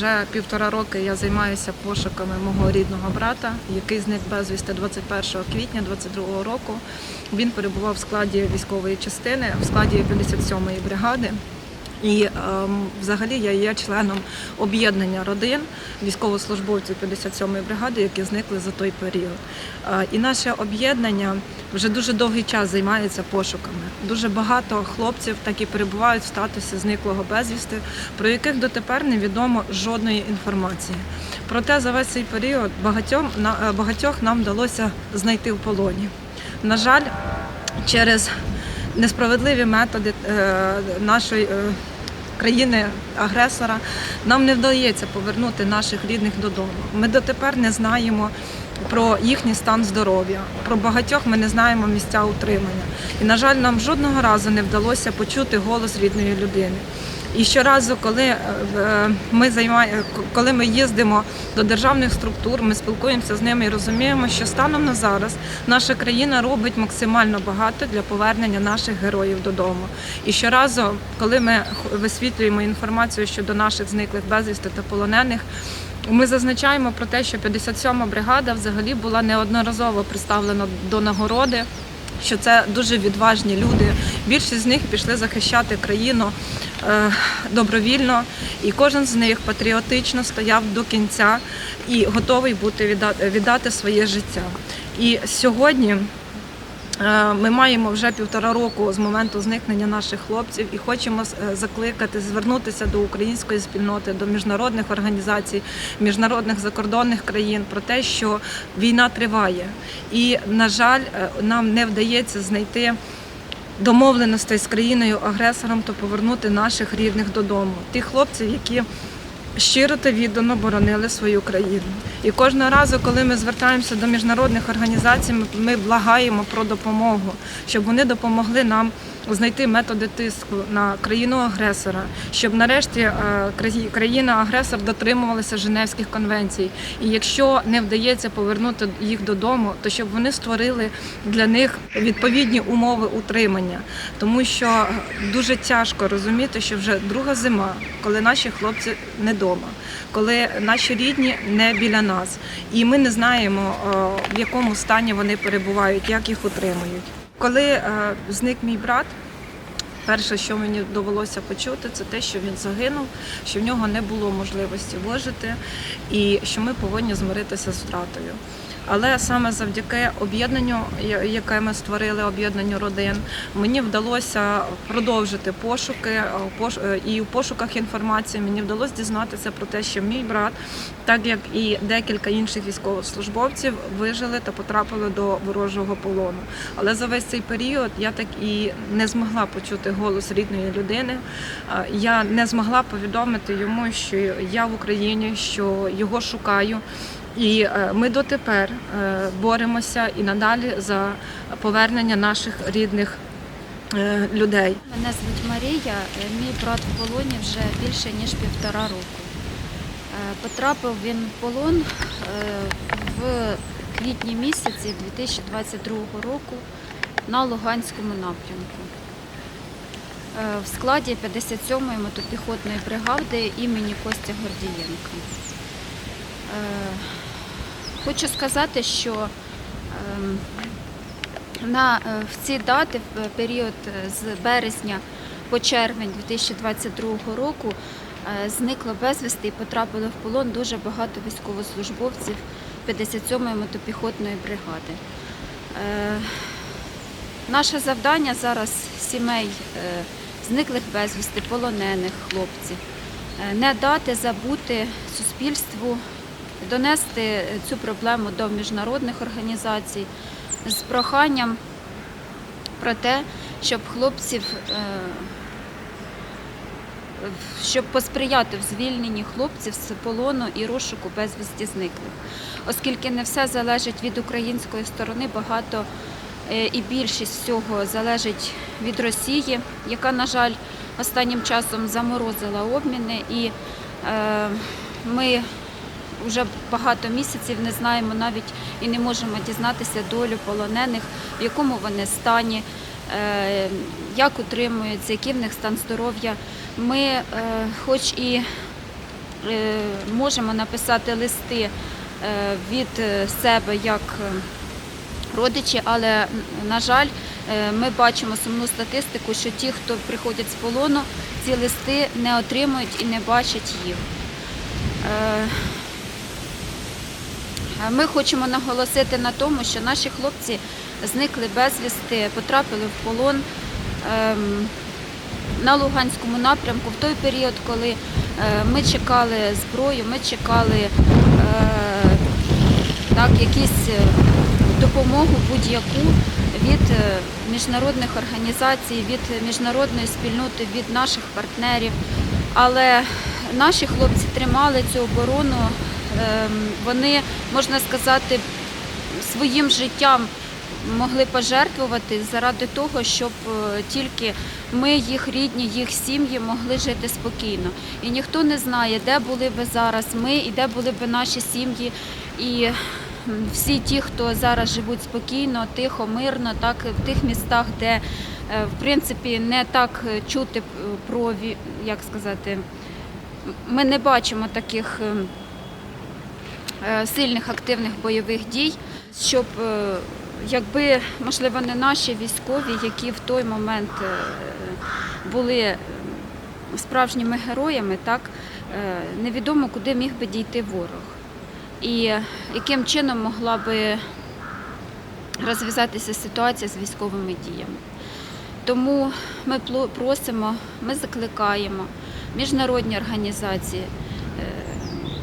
вже півтора роки я займаюся пошуками мого рідного брата, який зник безвісти 21 квітня 22 року. Він перебував в складі військової частини, в складі 57-ї бригади. І ем, взагалі я є членом об'єднання родин військовослужбовців 57-ї бригади, які зникли за той період. Е, і наше об'єднання вже дуже довгий час займається пошуками. Дуже багато хлопців так і перебувають в статусі зниклого безвісти, про яких дотепер невідомо жодної інформації. Проте за весь цей період багатьом на е, багатьох нам вдалося знайти в полоні. На жаль, через несправедливі методи е, нашої країни-агресора нам не вдається повернути наших рідних додому. Ми дотепер не знаємо про їхній стан здоров'я. Про багатьох ми не знаємо місця утримання. І, на жаль, нам жодного разу не вдалося почути голос рідної людини. І щоразу, коли е, е, ми займає, коли ми їздимо до державних структур, ми спілкуємося з ними і розуміємо, що станом на зараз наша країна робить максимально багато для повернення наших героїв додому. І щоразу, коли ми висвітлюємо інформацію щодо наших зниклих безвісти та полонених. Ми зазначаємо про те, що 57-ма бригада взагалі була неодноразово представлена до нагороди що це дуже відважні люди. Більшість з них пішли захищати країну е, добровільно, і кожен з них патріотично стояв до кінця і готовий бути віддати, своє життя. І сьогодні. Е, Ми маємо вже півтора року з моменту зникнення наших хлопців і хочемо е, закликати звернутися до української спільноти, до міжнародних організацій, міжнародних закордонних країн про те, що війна триває, і на жаль, е, нам не вдається знайти. Домовленостей з країною агресором, то повернути наших рідних додому, тих хлопців, які щиро та віддано боронили свою країну. І кожного разу, коли ми звертаємося до міжнародних організацій, ми благаємо про допомогу, щоб вони допомогли нам знайти методи тиску на країну агресора, щоб нарешті е, країна-агресор дотримувалася Женевських конвенцій. І якщо не вдається повернути їх додому, то щоб вони створили для них відповідні умови утримання, тому що дуже тяжко розуміти, що вже друга зима, коли наші хлопці не вдома, коли наші рідні не біля нас, і ми не знаємо, е, в якому стані вони перебувають, як їх утримують. Коли е, зник мій брат. Перше, що мені довелося почути, це те, що він загинув, що в нього не було можливості вижити, і що ми повинні змиритися з втратою. Але саме завдяки об'єднанню, яке ми створили, об'єднанню родин, мені вдалося продовжити пошуки е, е, і у пошуках інформації мені вдалося дізнатися про те, що мій брат, так як і декілька інших військовослужбовців, вижили та потрапили до ворожого полону. Але за весь цей період я так і не змогла почути голос рідної людини. Е, Я не змогла повідомити йому, що я в Україні, що його шукаю. І е, ми дотепер е, боремося і надалі за повернення наших рідних е, людей. Мене звуть Марія. Мій брат в полоні вже більше ніж півтора року. Потрапив він в полон в квітні місяці 2022 року на Луганському напрямку в складі 57-ї мотопіхотної бригади імені Костя Гордієнка. Е, Хочу сказати, що ем, на е, в ці дати, в період е, з березня по червень 2022 року зникло безвісти і потрапили в полон дуже багато військовослужбовців 57-ї мотопіхотної бригади. Наше завдання зараз сімей зниклих безвісти, полонених хлопців, не дати забути суспільству, донести цю проблему до міжнародних організацій з проханням про те, щоб хлопців, е, щоб посприяти в звільненні хлопців з полону і розшуку безвісті зниклих. Оскільки не все залежить від української сторони, багато е, і більшість всього залежить від Росії, яка, на жаль, останнім часом заморозила обміни, і е, ми вже багато місяців не знаємо навіть і не можемо дізнатися долю полонених, в якому вони стані, е, як утримуються, який в них стан здоров'я. Ми, е, хоч і е, можемо написати листи від себе як родичі, але на жаль, ми бачимо сумну статистику, що ті, хто приходять з полону, ці листи не отримують і не бачать їх. Ми хочемо наголосити на тому, що наші хлопці зникли безвісти, потрапили в полон ем, на Луганському напрямку в той період, коли е, ми чекали зброю, ми чекали е, так, якісь е, допомогу будь-яку від міжнародних організацій, від міжнародної спільноти, від наших партнерів. Але наші хлопці тримали цю оборону. Ем, Вони, можна сказати, своїм життям могли пожертвувати заради того, щоб е, тільки ми, їх рідні, їх сім'ї могли жити спокійно. І ніхто не знає, де були би зараз ми і де були б наші сім'ї. І всі ті, хто зараз живуть спокійно, тихо, мирно, так в тих містах, де е, в принципі не так чути е, про як сказати, ми не бачимо таких. Е, сильних активних бойових дій, щоб е, якби можливо не наші військові, які в той момент е, були справжніми героями, так невідомо куди міг би дійти ворог, і яким чином могла би розв'язатися ситуація з військовими діями. Тому ми просимо, ми закликаємо міжнародні організації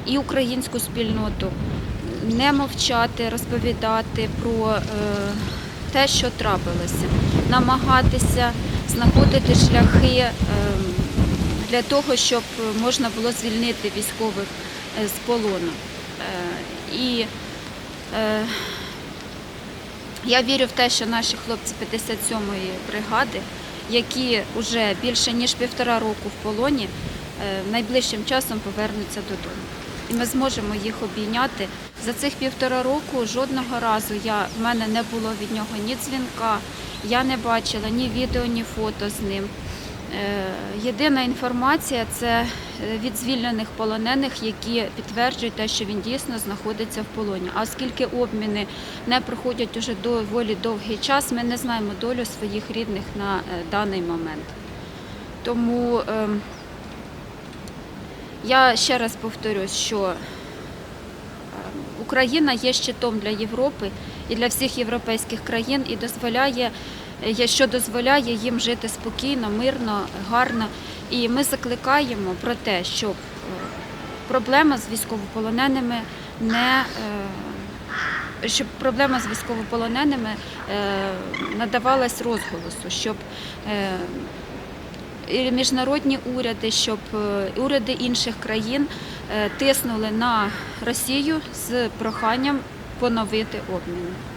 і українську спільноту не мовчати, розповідати про е, те, що трапилося, намагатися знаходити шляхи е, для того, щоб можна було звільнити військових е, з полону. І я вірю в те, що наші хлопці 57-ї бригади, які вже більше ніж півтора року в полоні, найближчим часом повернуться додому. І ми зможемо їх обійняти. За цих півтора року жодного разу я, в мене не було від нього ні дзвінка, я не бачила ні відео, ні фото з ним. Е, Єдина інформація це е, від звільнених полонених, які підтверджують те, що він дійсно знаходиться в полоні. А оскільки обміни не проходять уже доволі довгий час, ми не знаємо долю своїх рідних на е, даний момент. Тому ем, я ще раз повторюсь, що ем, Україна є щитом для Європи і для всіх європейських країн і дозволяє, е, що дозволяє їм жити спокійно, мирно, гарно. І ми закликаємо про те, щоб е, проблема з військовополоненими не е, щоб проблема з військовополоненими е, надавалась розголосу, щоб е, міжнародні уряди, щоб е, уряди інших країн е, тиснули на Росію з проханням поновити обміни.